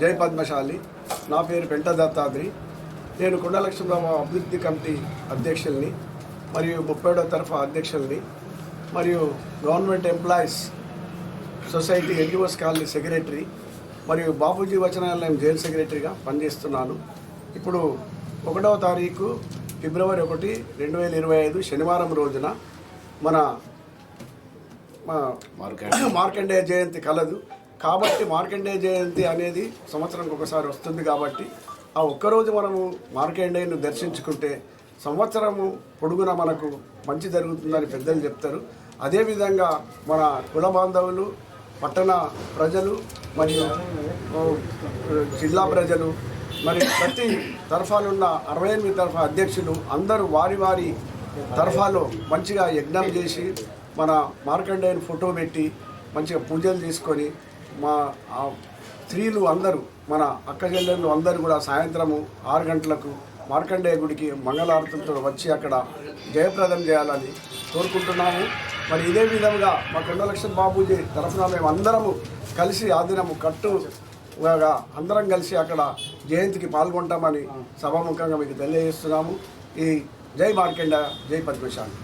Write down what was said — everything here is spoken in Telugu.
జై పద్మశాలి. నా పేరు పెంట దత్తాద్రి నేను కొండలక్ష్మీరావు అభివృద్ధి కమిటీ అధ్యక్షుల్ని మరియు ముప్పైడో తరఫు అధ్యక్షుల్ని మరియు government employees society NGOs colony secretary మరియు బాపూజీ వచనాలయం జైలు సెక్రటరీగా పనిచేస్తున్నాను. ఇప్పుడు ఒకటవ తారీఖు ఫిబ్రవరి ఒకటి రెండు వేల ఇరవై ఐదు శనివారం రోజున మన మా మార్కండేయ జయంతి కలదు. కాబట్టి మార్కండే జయంతి అనేది సంవత్సరానికి ఒకసారి వస్తుంది కాబట్టి ఆ ఒక్కరోజు మనము మార్కండేయను దర్శించుకుంటే సంవత్సరము పొడుగున మనకు మంచి జరుగుతుందని పెద్దలు చెప్తారు. అదేవిధంగా మన కుల బాంధవులు పట్టణ ప్రజలు మరియు జిల్లా ప్రజలు మరి ప్రతి తరఫాలున్న అరవై ఎనిమిది తరఫా అధ్యక్షులు అందరూ వారి వారి తరఫాలో మంచిగా యజ్ఞం చేసి మన మార్కండేయుని ఫోటో పెట్టి మంచిగా పూజలు తీసుకొని మా స్త్రీలు అందరూ మన అక్క చెల్లెళ్ళు అందరూ కూడా సాయంత్రము ఆరు గంటలకు మార్కండేయ గుడికి మంగళారతులతో వచ్చి అక్కడ జయప్రదం చేయాలని కోరుకుంటున్నాము. మరి ఇదే విధంగా మా కొండలక్ష్మణ్ బాబూజీ తరఫున మేము అందరము కలిసి ఆదినము కట్టు కట్టుగా అందరం కలిసి అక్కడ జయంతికి పాల్గొంటామని సభాముఖంగా మీకు తెలియజేస్తున్నాము. ఈ జై మార్కండ జై పద్మశాంతి